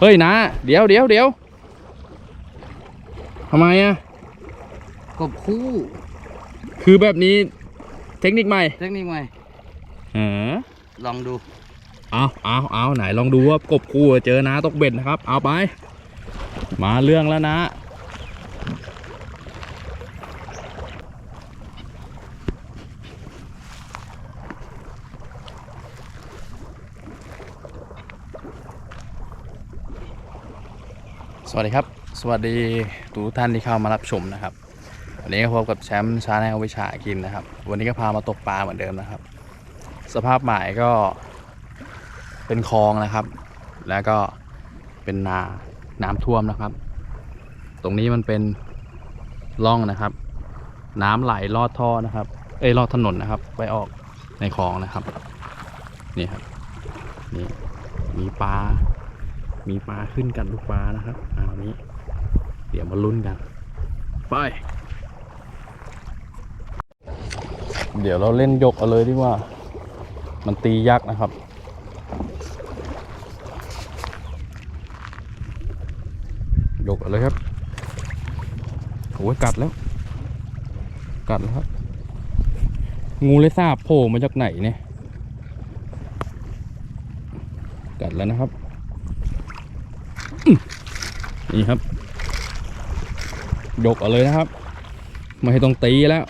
เฮ้ยนะเดี๋ยวเดี๋ยวเดี๋ยวทำไมอะกบคู่ คือแบบนี้เทคนิคใหม่ เทคนิคใหม่เออลองดูเอาเอาเอาไหนลองดูว่ากบคู่เจอนะตกเบ็ดนะครับ เอาไป มาเรื่องแล้วนะ สวัสดีครับ สวัสดีทุกท่านที่เข้ามารับชมนะครับ วันนี้ก็พบกับแชมป์ชาแนลวิชากินนะครับ วันนี้ก็พามาตกปลาเหมือนเดิมนะครับ สภาพหมายก็เป็นคลองนะครับ แล้วก็เป็นนาน้ำท่วมนะครับ ตรงนี้มันเป็นร่องนะครับ น้ำไหลลอดท่อนะครับ เอ้ยลอดถนนนะครับ ไปออกในคลองนะครับ นี่ครับ นี่มีปลา มีปลาขึ้นกันลูกปลานะครับเอานี้ เดี๋ยวมาลุ้นกัน ไป เดี๋ยวเราเล่นยกเอาเลยดีกว่า มันตียักษ์นะครับยกเอาเลยครับโอ้ยกัดแล้ว กัดแล้วครับ งูเลยทราบโผล่มาจากไหนเนี่ย กัดแล้วนะครับ นี่ครับ ยกเอาเลยนะครับ ไม่ต้องตีแล้ว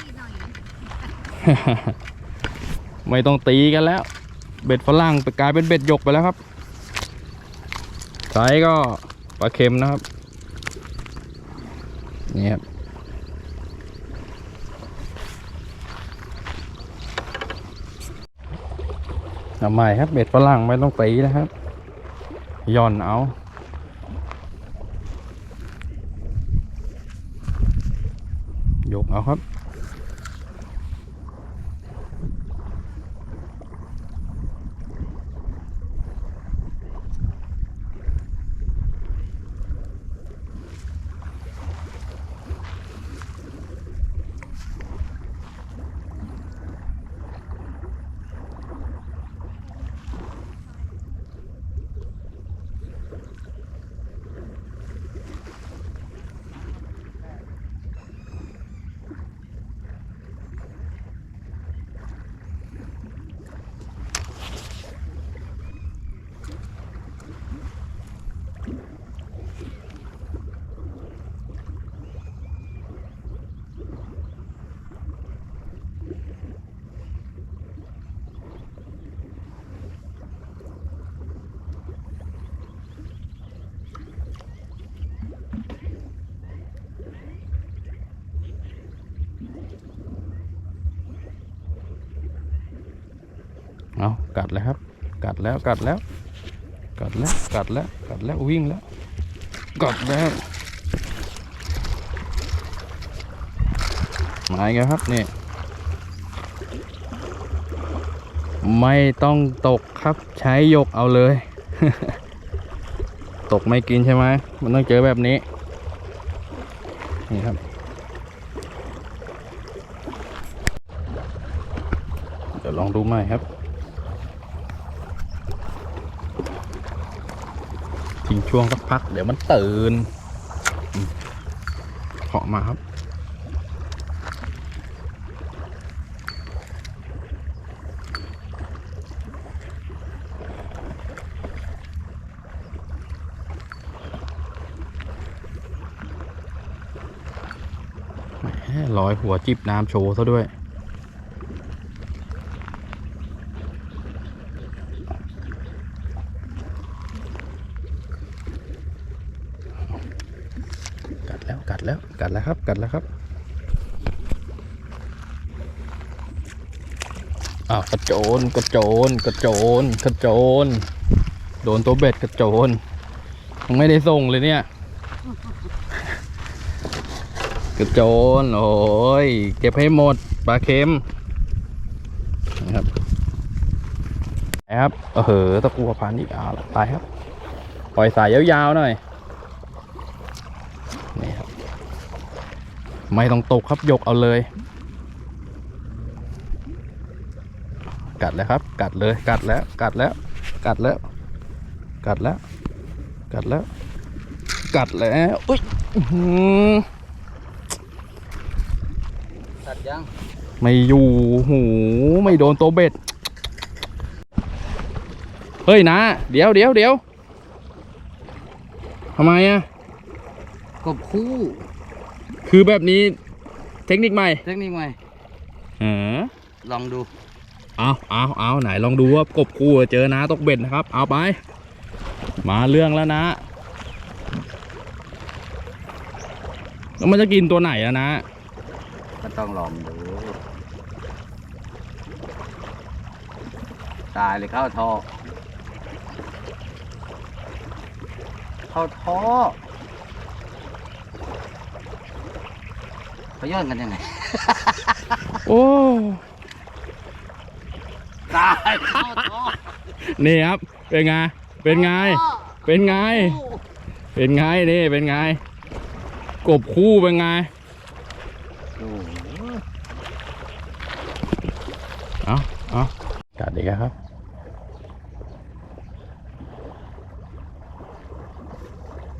ไม่ต้องตีกันแล้ว เบ็ดฝรั่งกลายเป็นเบ็ดหยกไปแล้วครับไซส์ก็ปลาเค็มนะครับ นี่ครับทำไมครับเบ็ดฝรั่งไม่ต้องตีนะครับย่อนเอา เอากัดแล้วครับ กัดแล้วกัดแล้ว กัดแล้วกัดแล้วกัดแล้ววิ่งแล้ว กัดแล้วมาอีกแล้วครับนี่ไม่ต้องตกครับใช้ยกเอาเลย ตกไม่กินใช่ไหมมันต้องเจอแบบนี้ นี่ครับ เดี๋ยวลองดูใหม่ครับ ทิ้งช่วงสักพัก เดี๋ยวมันตื่นเคาะมาครับแหมลอยหัวจิบน้ำโชว์ซะด้วย กัดแล้วกัดแล้ว กัดแล้วครับอ้าวกระโจนกระโจนกระโจนกระโจนโดนตัวเบ็ดกระโจนยังไม่ได้ส่งเลยเนี่ย กระโจนโอ้ยเก็บให้หมดปลาเค็มนะครับไปครับเออตะกัวพันอีกอาละไปครับ ปล่อยสายยาวๆหน่อย นี่ครับ ไม่ต้องตกครับยกเอาเลย กัดแล้วครับ กัดเลยกัดแล้ว กัดแล้ว กัดแล้ว กัดแล้ว กัดแล้ว กัดแล้วอุ้ยอื้อหือตัดยังไม่อยู่หูไม่โดนตัวเบ็ดเฮ้ยนะ เดี๋ยวเดี๋ยวเดี๋ยวทำไมอะกบคู่ คือแบบนี้เทคนิคใหม่เทคนิคใหม่เออลองดู เอาเอาเอาไหนลองดูว่ากบคู่เจอนะตกเบ็ดนะครับ เอาไป มาเรื่องแล้วนะแล้วมันจะกินตัวไหนอะนะ ก็ต้องลองดู ตายเลยเข้าท่อเข้าท่อ เขาย้อนกันยังไง โอ้ตายเข้าท่อนี่ครับ เป็นไง เป็นไง เป็นไง เป็นไงนี่เป็นไง กบคู่เป็นไงโอ้โหเอาเอากัดอีกแล้วครับ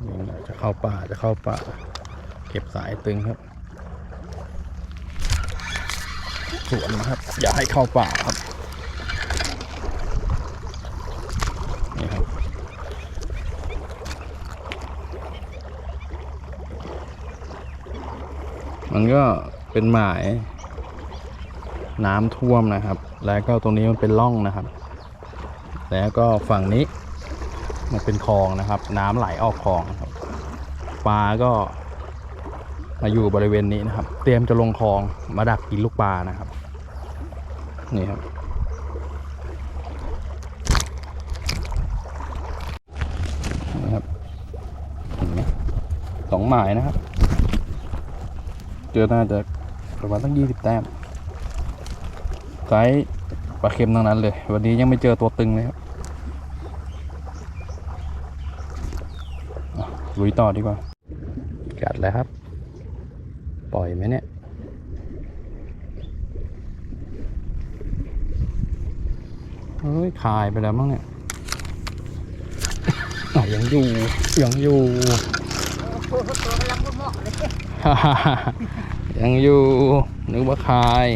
นี่นะจะเข้าป่าจะเข้าป่า เก็บสายตึงครับ สวนนะครับ อย่าให้เข้าป่าครับนี่ครับ มันก็เป็นหมาย น้ำท่วมนะครับ แล้วก็ตรงนี้มันเป็นร่องนะครับ แล้วก็ฝั่งนี้มันเป็นคลองนะครับ น้ำไหลออกคลองครับปลาก็มาอยู่บริเวณนี้นะครับ เตรียมจะลงคลองมาดักกินลูกปลานะครับ นี่ครับ นี่ครับสองหมายนะครับ เจอน่าจะประมาณตั้งยี่สิบแต้มไซส์ปลาเค็มทั้งนั้นเลย วันนี้ยังไม่เจอตัวตึงเลยครับลุยต่อดีกว่ากัดแล้วครับ ปล่อยไหมเนี่ย เฮ้ยคายไปแล้วมั้งเนี่ยอ่ยังอยู่ยังอยู่ยังอยู่นึกว่าคาย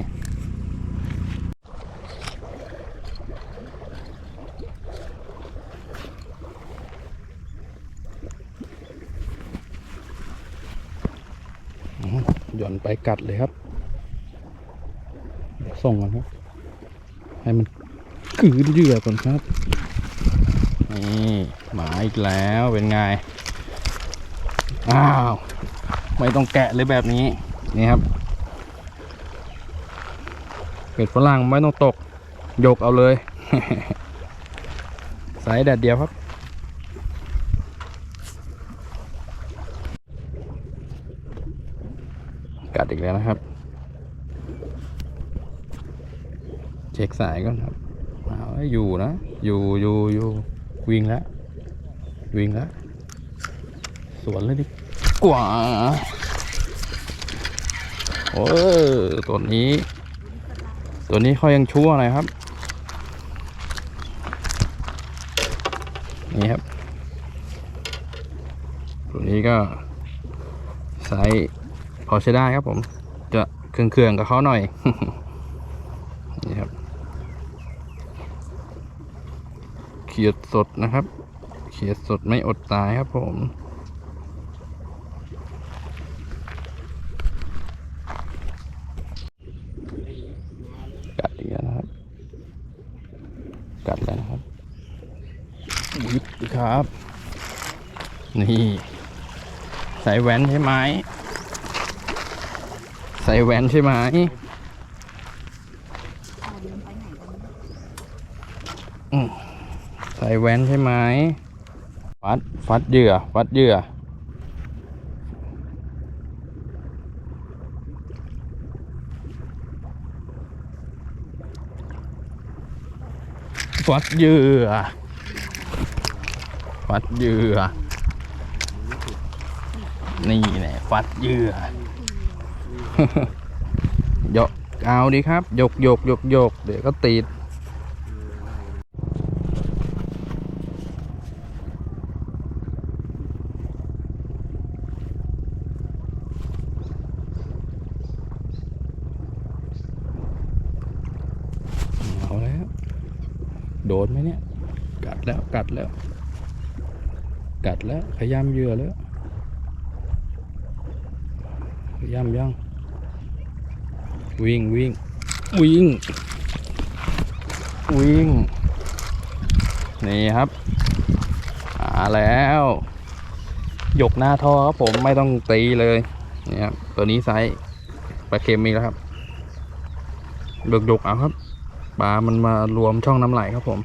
หย่อนไปกัดเลยครับเดี๋ยวส่งก่อนครับให้มัน กืนเหยื่อก่อนครับ นี่หมาอีกแล้วเป็นไง อ้าว ไม่ต้องแกะเลยแบบนี้ นี่ครับ เป็ดฝรั่งไม่ต้องตก ยกเอาเลยสายแดดเดียวครับกัดอีกแล้วนะครับ เช็คสายก่อนครับ ให้อยู่นะ อยู่อยู่อยู่วิ่งแล้ว วิ่งแล้ว สวนเลยดิกว่า โอ้ตัวนี้ ตัวนี้เขายังชั่วหน่อยครับ นี่ครับ ตัวนี้ก็ไซส์พอใช้ได้ครับผม จะเครื่องๆกับเขาหน่อย นี่ครับ เขียดสดนะครับ เขียดสดไม่อดตายครับผมกัดอีกแล้วนะครับ กัดแล้วนะครับวิบครับ นี่ใส่แว่นใช่ไหมใส่แว่นใช่ไหมอืม ใส่แว่นใช่ไหมฟัดฟัดเหยื่อฟัดเหยื่อฟัดเหยื่อฟัดเหยื่อ นี่แหละฟัดเหยื่อ ยกเอาดีครับ ยกยกยกยกเดี๋ยวก็ติด น ดนไหมเนี่ย กัดแล้วกัดแล้ว กัดแล้วพยายามเยื่อแล้วพยายามยัง วิ่งวิ่งวิ่ง วิ่ง นี่ครับมาแล้ว หยกหน้าท่อครับผมไม่ต้องตีเลยนี่ครับตัวนี้ไซส์ปลาเค็มมีกแล้วครับหยกหยกๆเอาครับปลามันมารวมช่องน้ำไหลครับผม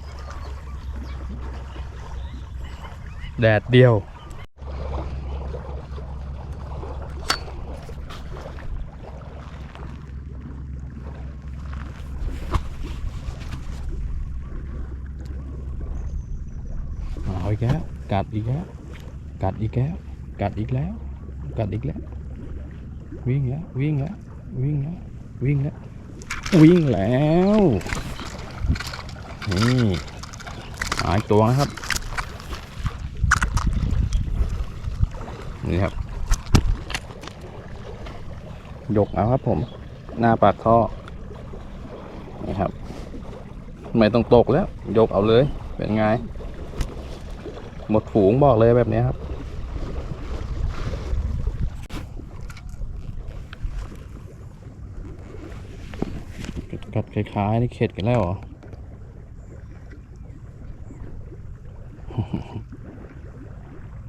แดดเดียว เอาอีกแล้วกัดอีกแล้วกัดอีกแล้วกัดอีกแล้วกัดอีกแล้ว วิ่งแล้ว วิ่งแล้ว วิ่งแล้ว วิ่งแล้ว วิ่งแล้ว นี่หาอีกตัวนะครับ นี่ครับ ยกเอาครับผม หน้าปากท่อนี่ครับ ไม่ต้องตกแล้ว ยกเอาเลย เป็นไง หมดฝูงบอกเลยแบบนี้ครับกัดคล้ายๆนี่เข็ดกันแล้วเหรอ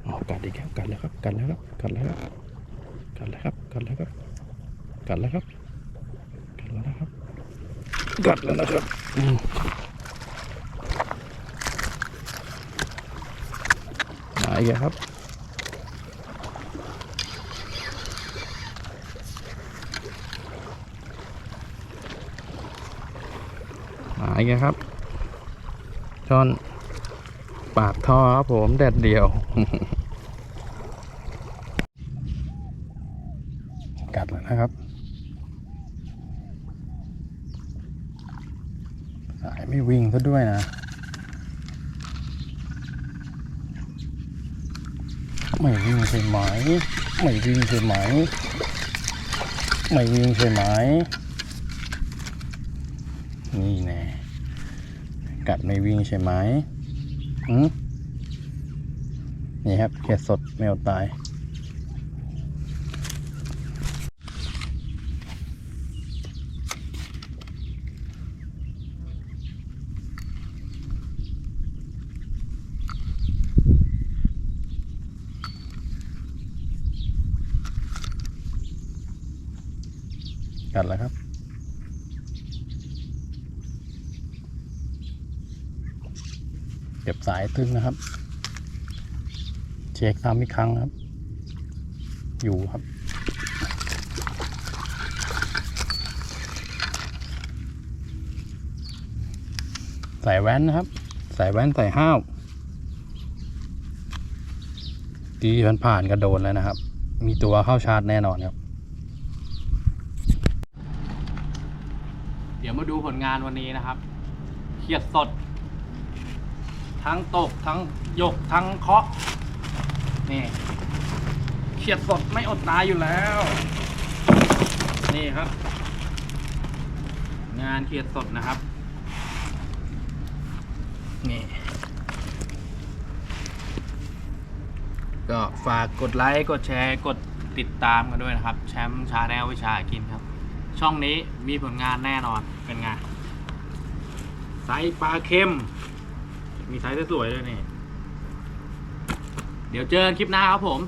เอากัดอีกแล้วกัดแล้วครับกัดแล้วครับกัดแล้วครับกัดแล้วครับกัดแล้วครับกัดแล้วครับกัดแล้วนะครับกัดแล้วนะครับอืมมาอีกแล้วครับมาอีกแล้วครับช่อนปากท่อครับผมแดดเดียว กัดแล้วนะครับ สายไม่วิ่งซะด้วยนะ ไม่วิ่งใช่ไหม ไม่วิ่งใช่ไหม ไม่วิ่งใช่ไหม นี่แน่กัดไม่วิ่งใช่ไหมอืม นี่ครับเขียดสดแมวตาย กัดแล้วครับเก็บสายตึงนะครับ ช็คซ้ำอีกครั้งครับ อยู่ครับใส่แว่นนะครับใส่แว่นใส่ห้าวที่ผ่านผ่านๆก็โดนแล้วนะครับ มีตัวเข้าชาร์จแน่นอนครับ เดี๋ยวมาดูผลงานวันนี้นะครับเขียดสด ทั้งตกทั้งยกทั้งเคาะ นี่เขียดสดไม่อดตายอยู่แล้ว นี่ครับ งานเขียดสดนะครับ นี่ ก็ฝากกดไลค์ กดแชร์ กดติดตามกันด้วยนะครับ แชมป์ชาแนลวิชากินครับ ช่องนี้มีผลงานแน่นอนเป็นไงไซส์ปลาเค็ม มีไซส์สวยๆด้วยนี่ เดี๋ยวเจอกันคลิปหน้าครับผม